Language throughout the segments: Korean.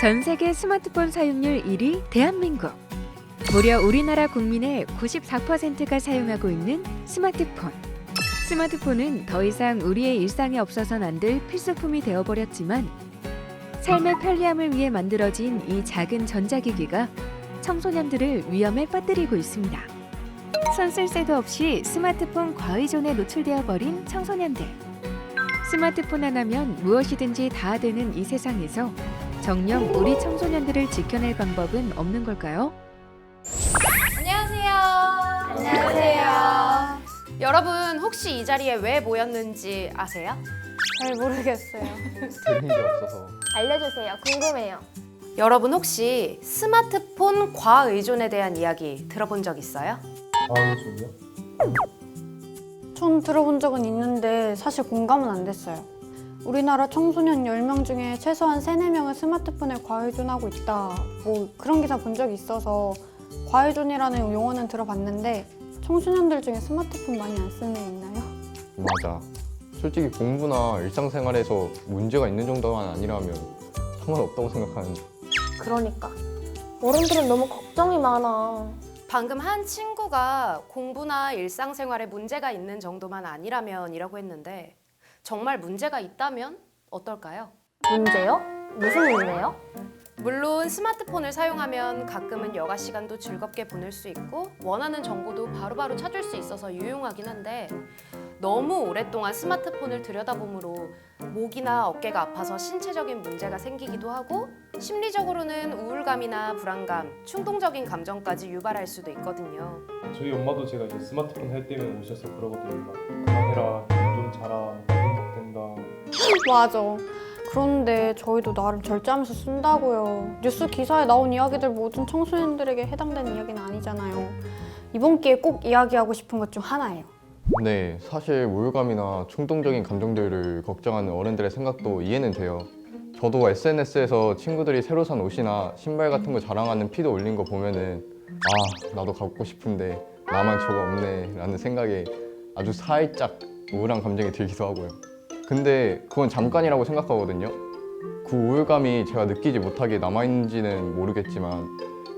전 세계 스마트폰 사용률 1위 대한민국. 무려 우리나라 국민의 94%가 사용하고 있는 스마트폰. 스마트폰은 더 이상 우리의 일상에 없어선 안 될 필수품이 되어버렸지만 삶의 편리함을 위해 만들어진 이 작은 전자기기가 청소년들을 위험에 빠뜨리고 있습니다. 손쓸 새도 없이 스마트폰 과의존에 노출되어 버린 청소년들. 스마트폰 하나면 무엇이든지 다 되는 이 세상에서 정녕 우리 청소년들을 지켜낼 방법은 없는 걸까요? 안녕하세요. 안녕하세요. 여러분 혹시 이 자리에 왜 모였는지 아세요? 잘 모르겠어요. 들은 게 없어서 알려주세요. 궁금해요. 여러분 혹시 스마트폰 과의존에 대한 이야기 들어본 적 있어요? 과의존이요? 전 들어본 적은 있는데 사실 공감은 안 됐어요. 우리나라 청소년 10명 중에 최소한 3, 4명은 스마트폰에 과의존하고 있다. 뭐 그런 기사 본 적이 있어서 과의존이라는 용어는 들어봤는데 청소년들 중에 스마트폰 많이 안 쓰는 애 있나요? 맞아 솔직히 공부나 일상생활에서 문제가 있는 정도만 아니라면 상관없다고 생각하는데 그러니까 어른들은 너무 걱정이 많아. 방금 한 친구가 공부나 일상생활에 문제가 있는 정도만 아니라면이라고 했는데 정말 문제가 있다면 어떨까요? 문제요? 무슨 문제요? 물론 스마트폰을 사용하면 가끔은 여가 시간도 즐겁게 보낼 수 있고 원하는 정보도 바로바로 찾을 수 있어서 유용하긴 한데 너무 오랫동안 스마트폰을 들여다보므로 목이나 어깨가 아파서 신체적인 문제가 생기기도 하고 심리적으로는 우울감이나 불안감, 충동적인 감정까지 유발할 수도 있거든요. 저희 엄마도 제가 이제 스마트폰 할 때면 오셔서 그러거든요. 막 그만해라, 좀 자라, 중독된다. 맞아. 그런데 저희도 나름 절제하면서 쓴다고요. 뉴스 기사에 나온 이야기들 모든 청소년들에게 해당되는 이야기는 아니잖아요. 이번 기회에 꼭 이야기하고 싶은 것 중 하나예요. 네 사실 우울감이나 충동적인 감정들을 걱정하는 어른들의 생각도 이해는 돼요. 저도 SNS에서 친구들이 새로 산 옷이나 신발 같은 거 자랑하는 피드 올린 거 보면은 아 나도 갖고 싶은데 나만 저거 없네 라는 생각에 아주 살짝 우울한 감정이 들기도 하고요. 근데 그건 잠깐이라고 생각하거든요. 그 우울감이 제가 느끼지 못하게 남아있는지는 모르겠지만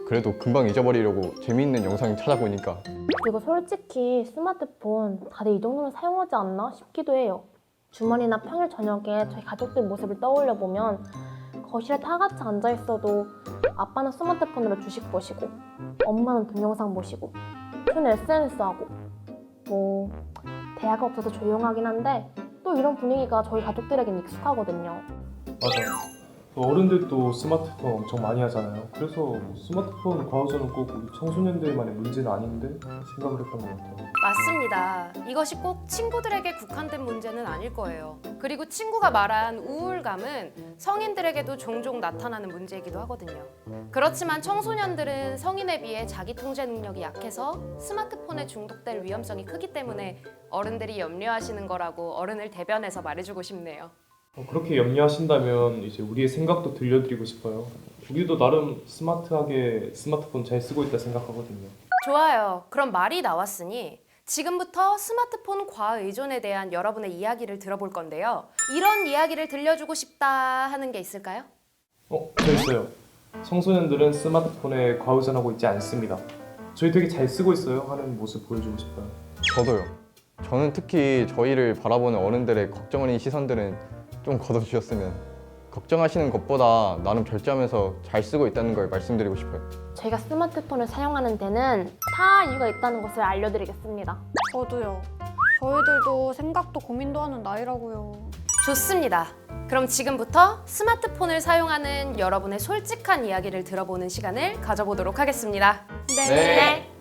그래도 금방 잊어버리려고 재미있는 영상 찾아보니까 그리고 솔직히 스마트폰 다들 이 정도면 사용하지 않나 싶기도 해요. 주말이나 평일 저녁에 저희 가족들 모습을 떠올려 보면 거실에 다 같이 앉아 있어도 아빠는 스마트폰으로 주식 보시고 엄마는 동영상 보시고 저는 SNS 하고 뭐 대화가 없어서 조용하긴 한데 또 이런 분위기가 저희 가족들에겐 익숙하거든요. 맞아. 또 어른들 도 스마트폰 엄청 많이 하잖아요. 그래서 스마트폰 과의존은 꼭 우리 청소년들만의 문제는 아닌데 생각을 했던 것 같아요. 맞습니다. 이것이 꼭 친구들에게 국한된 문제는 아닐 거예요. 그리고 친구가 말한 우울감은 성인들에게도 종종 나타나는 문제이기도 하거든요. 그렇지만 청소년들은 성인에 비해 자기 통제 능력이 약해서 스마트폰에 중독될 위험성이 크기 때문에 어른들이 염려하시는 거라고 어른을 대변해서 말해주고 싶네요. 어, 그렇게 염려하신다면 이제 우리의 생각도 들려드리고 싶어요. 우리도 나름 스마트하게 스마트폰 잘 쓰고 있다 생각하거든요. 좋아요. 그럼 말이 나왔으니 지금부터 스마트폰 과의존에 대한 여러분의 이야기를 들어볼 건데요. 이런 이야기를 들려주고 싶다 하는 게 있을까요? 어, 저 있어요. 청소년들은 스마트폰에 과의존하고 있지 않습니다. 저희 되게 잘 쓰고 있어요 하는 모습 보여주고 싶어요. 저도요. 저는 특히 저희를 바라보는 어른들의 걱정 어린 시선들은 좀 걷어주셨으면 걱정하시는 것보다 나름 절제하면서 잘 쓰고 있다는 걸 말씀드리고 싶어요. 저희가 스마트폰을 사용하는 데는 다 이유가 있다는 것을 알려드리겠습니다. 저도요. 저희들도 생각도 고민도 하는 나이라고요. 좋습니다. 그럼 지금부터 스마트폰을 사용하는 여러분의 솔직한 이야기를 들어보는 시간을 가져보도록 하겠습니다. 네.